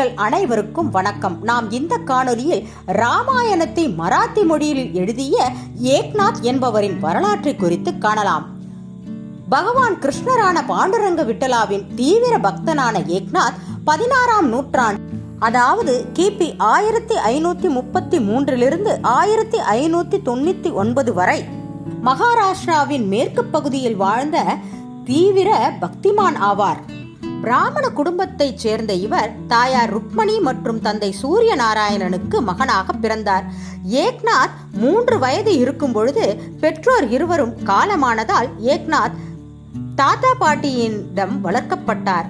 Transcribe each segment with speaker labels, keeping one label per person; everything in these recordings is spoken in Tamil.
Speaker 1: நேயர்கள் அனைவருக்கும் வணக்கம். நாம் இந்த காணொலியில் ராமாயணத்தை மராத்தி மொழியில் எழுதிய ஏக்நாத் என்பவரின் வரலாற்றை குறித்து காணலாம். பகவான் கிருஷ்ணரான பாண்டுரங்க விட்டலாவின் தீவிர பக்தனான ஏக்நாத் பதினாறாம் நூற்றாண்டு அதாவது கிபி ஆயிரத்தி ஐநூத்தி முப்பத்தி மூன்றிலிருந்து ஆயிரத்தி ஐநூத்தி தொண்ணூத்தி ஒன்பது வரை மகாராஷ்டிராவின் மேற்கு பகுதியில் வாழ்ந்த தீவிர பக்திமான் ஆவார். பிராமண குடும்பத்தைச் சேர்ந்த இவர் தாயார் ருக்மணி மற்றும் தந்தை சூரிய நாராயணனுக்கு மகனாக பிறந்தார். ஏக்நாத் மூன்று வயது இருக்கும் பொழுது பெற்றோர் இருவரும் காலமானதால் ஏக்நாத் தாத்தா பாட்டியிடம் வளர்க்கப்பட்டார்.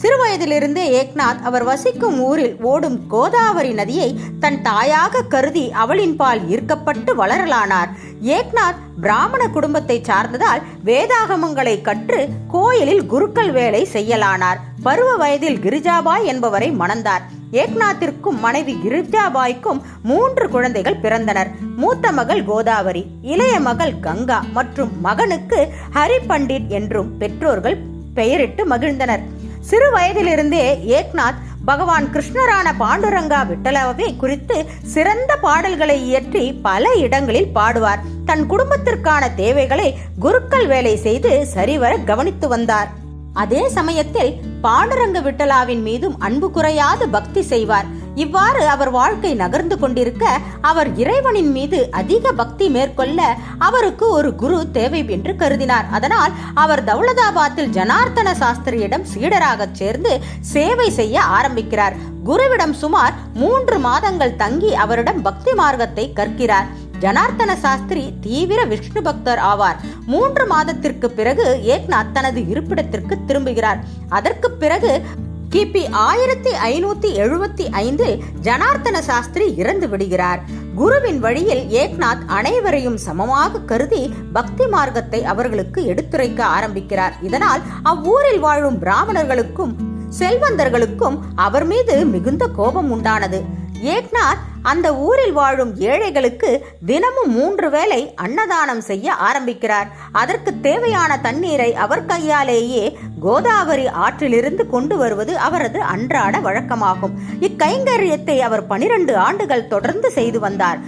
Speaker 1: சிறுவயதிலிருந்தே ஏக்நாத் அவர் வசிக்கும் ஊரில் ஓடும் கோதாவரி நதியை தன் தாயாக கருதி அவளின் பால் ஈர்க்கப்பட்டு வளரலானார். ஏக்நாத் பிராமண குடும்பத்தை சார்ந்ததால் வேதாகமங்களை கற்று கோயிலில் குருக்கள் வேலை செய்யலானார். பருவ வயதில் கிரிஜாபாய் என்பவரை மணந்தார். ஏக்நாத்திற்கும் மனைவி கிரிஜாபாய்க்கும் மூன்று குழந்தைகள் பிறந்தனர். மூத்த மகள் கோதாவரி இளைய மகள் கங்கா மற்றும் மகனுக்கு ஹரி பண்டிட் என்றும் பெற்றோர்கள் பெயரிட்டு மகிழ்ந்தனர். சிறு வயதிலிருந்தே ஏக்நாத் பகவான் கிருஷ்ணரான பாண்டுரங்கா விட்டலவை குறித்து சிறந்த பாடல்களை இயற்றி பல இடங்களில் பாடுவார். தன் குடும்பத்திற்கான தேவைகளை குருக்கள் வேலை செய்து சரிவர கவனித்து வந்தார். அதே சமயத்தில் பாண்டுரங்க விட்டலாவின் மீதும் அன்பு குறையாது பக்தி செய்வார். இவ்வாறு அவர் வாழ்க்கை நகர்ந்து கொண்டிருக்க அவர் இறைவனின் மீது அதிக பக்தி மேற்கொள்ள அவருக்கு ஒரு குரு தேவை என்று கருதினார். அதனால் அவர் தௌலதாபாத்தில் ஜனார்த்தன சாஸ்திரியிடம் சீடராக சேர்ந்து சேவை செய்ய ஆரம்பிக்கிறார். குருவிடம் சுமார் மூன்று மாதங்கள் தங்கி அவரிடம் பக்தி மார்க்கத்தை கற்கிறார். ஜனார்த்தன சாஸ்திரி தீவிர விஷ்ணு பக்தர் ஆவார். மூன்று மாதத்திற்கு பிறகு ஏக்நாத் தனது இருப்பிடத்திற்கு திரும்புகிறார். அதற்கு பிறகு கிபி ஆயிரத்தி ஐநூத்தி எழுபத்தி ஐந்தில் ஜனார்த்தன சாஸ்திரி இறந்து விடுகிறார். குருவின் வழியில் ஏக்நாத் அனைவரையும் சமமாக கருதி பக்தி மார்க்கத்தை அவர்களுக்கு எடுத்துரைக்க ஆரம்பிக்கிறார். இதனால் அவ்வூரில் வாழும் பிராமணர்களுக்கும் செல்வந்தர்களுக்கும் அவர் மீது மிகுந்த கோபம் உண்டானது. ஏக்நாத் அந்த ஊரில் வாழும் ஏழைகளுக்கு தினமும் மூன்று வேளை அன்னதானம் செய்ய ஆரம்பிக்கிறார். அதற்கு தேவையான தண்ணீரை அவர் கையாலேயே கோதாவரி ஆற்றிலிருந்து கொண்டு வருவது அவரது அன்றாட வழக்கமாகும். இக்கைங்கரியத்தை அவர் பனிரெண்டு ஆண்டுகள் தொடர்ந்து செய்து வந்தார்.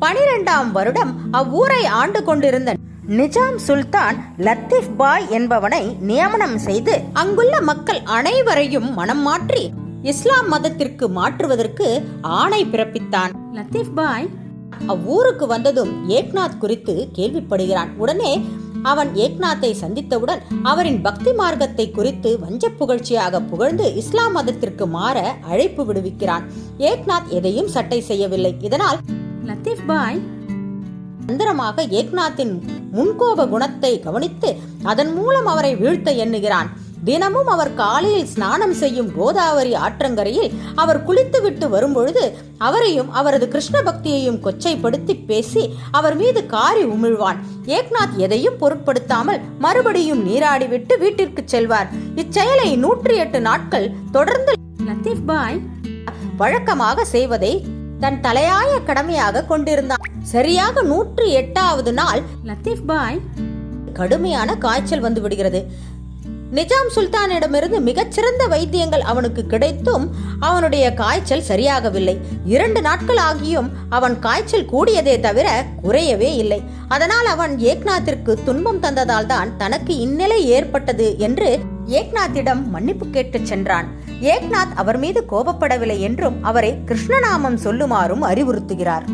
Speaker 1: பனிரெண்டாம் வருடம் அவ்வூரை ஆண்டு கொண்டிருந்த நிஜாம் சுல்தான் லத்தீப் பாய் என்பவனை நியமனம் செய்து அங்குள்ள மக்கள் அனைவரையும் மனம் மாற்றி இஸ்லாம் மதத்திற்கு மாற்றுவதற்கு ஆணை பிறப்பித்தான். லத்தீப் பாய். அவ்வூருக்கு வந்ததும் ஏக்நாத் குறித்து கேள்விப்படுகிறான். உடனே அவன் ஏக்நாத்தை சந்தித்தவுடன் அவரின் பக்தி மார்க்கத்தை குறித்து வஞ்ச புகழ்ச்சியாக புகழ்ந்து இஸ்லாம் மதத்திற்கு மாற அழைப்பு விடுவிக்கிறான். ஏக்நாத் எதையும் சட்டை செய்யவில்லை. இதனால் லத்தீப் பாய். தந்திரமாக ஏக்நாத்தின் முன்கோப குணத்தை கவனித்து அதன் மூலம் அவரை வீழ்த்த எண்ணுகிறான். தினமும் அவர் காலையில் ஸ்நானம் செய்யும் கோதாவரி ஆற்றங்கரையில் அவர் குளித்துவிட்டு வரும்பொழுது அவரையும் அவரது கிருஷ்ண பக்தியையும் கொச்சைப்படுத்தி பேசி அவர் மீது காரி உமிழ்வான். ஏக்நாத் எதையும் பொருட்படுத்தாமல் மறுபடியும் நீராடிவிட்டு வீட்டிற்கு செல்வார். இச்செயலை நூற்றி எட்டு நாட்கள் தொடர்ந்து லத்தீப் பாய் வழக்கமாக செய்வதை தன் தலையாய கடமையாக கொண்டிருந்தான். சரியாக நூற்றி எட்டாவது நாள் லத்தீப் பாய் கடுமையான காய்ச்சல் வந்து விடுகிறது. நிஜாம் சுல்தானிடமிருந்து மிகச்சிறந்த வைத்தியங்கள் அவனுக்கு கிடைத்தும் அவனுடைய காய்ச்சல் சரியாகவில்லை. இரண்டு நாட்கள் ஆகியும் அவன் காய்ச்சல் கூடியதே தவிர குறையவே இல்லை. அதனால் அவன் ஏக்நாத்திற்கு துன்பம் தந்ததால் தான் தனக்கு இந்நிலை ஏற்பட்டது என்று ஏக்நாத்திடம் மன்னிப்பு கேட்டுச் சென்றான். ஏக்நாத் அவர் மீது கோபப்படவில்லை என்றும் அவரை கிருஷ்ணநாமம் சொல்லுமாறும் அறிவுறுத்துகிறார்.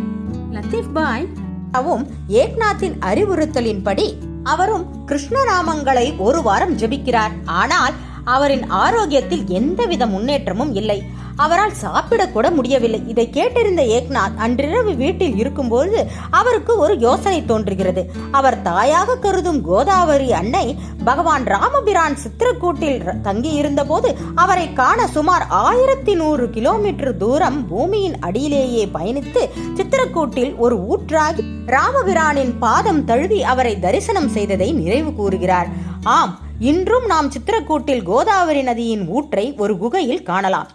Speaker 1: லத்தீப் பாய். அவும் ஏக்நாத்தின் அறிவுறுத்தலின்படி அவரும் கிருஷ்ணராமங்களை ஒரு வாரம் ஜெபிக்கிறார். ஆனால் அவரின் ஆரோக்கியத்தில் எந்தவித முன்னேற்றமும் இல்லை. அவரால் சாப்பிடக்கூட முடியவில்லை. இதை கேட்டிருந்த ஏக்நாத் அன்றிரவு வீட்டில் இருக்கும்போது அவருக்கு ஒரு யோசனை தோன்றுகிறது. அவர் தாயாக கருதும் கோதாவரி அன்னை பகவான் ராமபிரான் சித்திரக்கூட்டில் தங்கியிருந்த போது அவரை காண சுமார் ஆயிரத்தி நூறு கிலோமீட்டர் தூரம் பூமியின் அடியிலேயே பயணித்து சித்திரக்கூட்டில் ஒரு ஊற்றாகி ராமபிரானின் பாதம் தழுவி அவரை தரிசனம் செய்ததை நிறைவு கூறுகிறார். ஆம் இன்றும் நாம் சித்திரக்கூட்டில் கோதாவரி நதியின் ஊற்றை ஒரு குகையில் காணலாம்.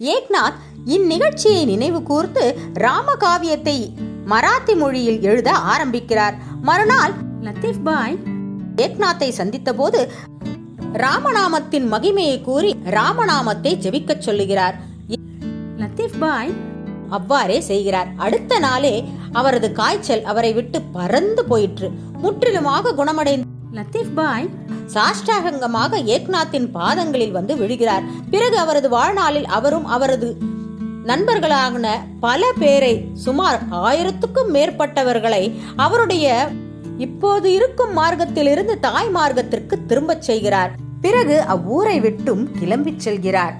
Speaker 1: ஏக்நாத் இந்நிகழ்ச்சியை நினைவு கூர்ந்து ராமகாவியத்தை மராத்தி மொழியில் எழுத ஆரம்பிக்கிறார். மறுநாள் லத்தீப் பாய் ஏக்நாத்தை சந்தித்த போது ராமநாமத்தின் மகிமையை கூறி ராமநாமத்தை ஜெபிக்கச் சொல்லுகிறார்.
Speaker 2: லத்தீப் பாய்
Speaker 1: அவ்வாறே செய்கிறார். அடுத்த நாளே அவரது காய்ச்சல் அவரை விட்டு பறந்து போயிற்று. முற்றிலுமாக குணமடைந்து
Speaker 2: லத்தீப் பாய்.
Speaker 1: சாஷ்டாகங்கமாக ஏக்நாத்தின் பாதங்களில் வந்து விழுகிறார். பிறகு அவரது வாழ்நாளில் அவரும் அவரது நண்பர்களான பல பேரை சுமார் ஆயிரத்துக்கும் மேற்பட்டவர்களை அவருடைய இப்போது இருக்கும் மார்க்கத்திலிருந்து தாய் மார்க்கத்திற்கு திரும்பச் செய்கிறார். பிறகு அவ்வூரை விட்டும் கிளம்பிச் செல்கிறார்.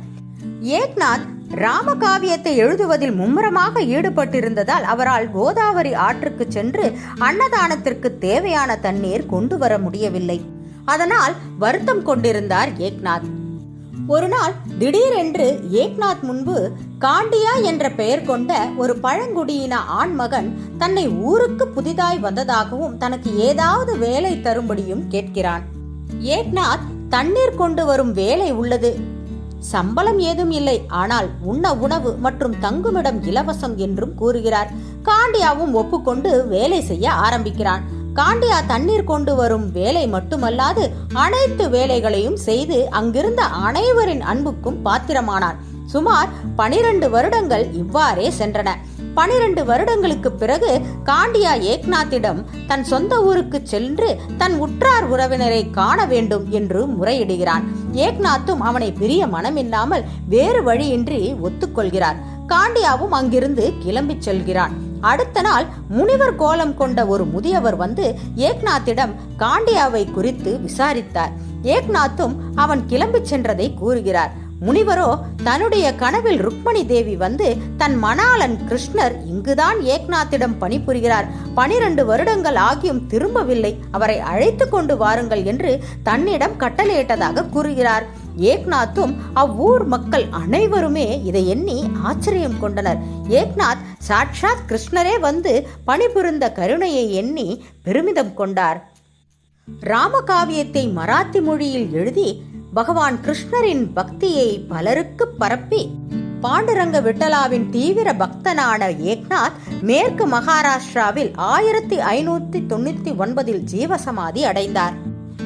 Speaker 1: ஏக்நாத் ராமகாவியத்தை எழுதுவதில் மும்முரமாக ஈடுபட்டிருந்ததால் அவரால் கோதாவரி ஆற்றுக்கு சென்று அன்னதானத்திற்கு தேவையான தண்ணீர் கொண்டு வர முடியவில்லை. அதனால் வருத்தம் கொண்டிருந்தார் ஏக்நாத். ஒரு நாள் திடீரென்று ஏக்நாத் முன்பு காண்டியா என்ற பெயர் கொண்ட ஒரு பழங்குடியின ஆண்மகன் தன்னை ஊருக்கு புதிதாய் வந்ததாகவும் தனக்கு ஏதாவது வேலை தரும்படியும் கேட்கிறான். ஏக்நாத் தண்ணீர் கொண்டு வரும் வேலை உள்ளது. சம்பளம் ஏதும் இல்லை. ஆனால் உண்ண உணவு மற்றும் தங்குமிடம் இலவசம் என்றும் கூறுகிறார். காண்டியாவும் ஒப்புக்கொண்டு வேலை செய்ய ஆரம்பிக்கிறான். காண்டியா தண்ணீர் கொண்டு வரும் வேலை மட்டுமல்லாது அனைத்து வேலைகளையும் செய்து அங்கிருந்த அனைவரின் அன்புக்கும் பாத்திரமானார். சுமார் பனிரெண்டு வருடங்கள் இவ்வாறே சென்றன. பனிரெண்டு வருடங்களுக்கு பிறகு காண்டியா ஏக்நாத்திடம் தன் சொந்த ஊருக்கு சென்று தன் உற்றார் உறவினரை காண வேண்டும் என்று முறையிடுகிறான். ஏக்நாத்தும் அவனை பிரிய மனமில்லாமல் வேறு வழியின்றி ஒத்துக்கொள்கிறார். காண்டியாவும் அங்கிருந்து கிளம்பிச் செல்கிறான். அடுத்த நாள் முனிவர் கோலம் கொண்ட ஒரு முதியவர் வந்து ஏக்நாத்திடம் காண்டியாவை குறித்து விசாரித்தார். ஏக்நாத்தும் அவன் கிளம்பிச் சென்றதை கூறுகிறார். முனிவரோ தன்னுடைய கனவில் ருக்மணி தேவி வந்து தன் மணாளன் கிருஷ்ணர் இங்குதான் ஏக்நாத்திடம் பணிபுரிகிறார். பனிரெண்டு வருடங்கள் ஆகியும் திரும்பவில்லை. அவரை அழைத்து கொண்டு வாருங்கள் என்று தன்னிடம் கட்டளையிட்டதாக கூறுகிறார். ஏக்நாத்தும் அவ்வூர் மக்கள் அனைவருமே இதை எண்ணி ஆச்சரியம் கொண்டனர். ஏக்நாத் சாட்சாத் கிருஷ்ணரே வந்து பணிபுரிந்த கருணையை எண்ணி பெருமிதம் கொண்டார். ராமகாவியத்தை மராத்தி மொழியில் எழுதி பகவான் கிருஷ்ணரின் பக்தியை பலருக்கு பரப்பி பாண்டுரங்க விட்டலாவின் தீவிர பக்தனான ஏக்நாத் மேற்கு மகாராஷ்டிராவில் ஆயிரத்தி ஐநூத்தி தொண்ணூத்தி ஒன்பதில் ஜீவசமாதி அடைந்தார்.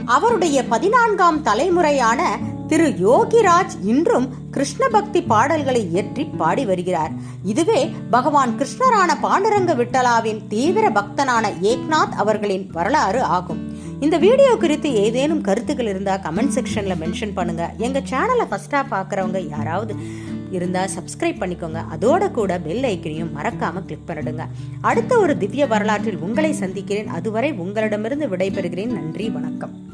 Speaker 1: அவருடைய பதினான்காம் தலைமுறையான திரு யோகிராஜ் இன்றும் கிருஷ்ண பக்தி பாடல்களை இயற்றி பாடி வருகிறார். இதுவே பகவான் கிருஷ்ணரான பாண்டுரங்க விட்டலாவின் தீவிர பக்தனான ஏக்நாத் அவர்களின் வரலாறு ஆகும். இந்த வீடியோ குறித்து ஏதேனும் கருத்துக்கள் இருந்தால் கமெண்ட் செக்ஷனில் மென்ஷன் பண்ணுங்க. எங்கள் சேனலை ஃபஸ்ட்டாக பார்க்குறவங்க யாராவது இருந்தால் சப்ஸ்கிரைப் பண்ணிக்கோங்க. அதோட கூட பெல் ஐக்கனையும் மறக்காமல் கிளிக் பண்ணிடுங்க. அடுத்த ஒரு திவ்ய வரலாற்றில் உங்களை சந்திக்கிறேன். அதுவரை உங்களிடமிருந்து விடைபெறுகிறேன். நன்றி வணக்கம்.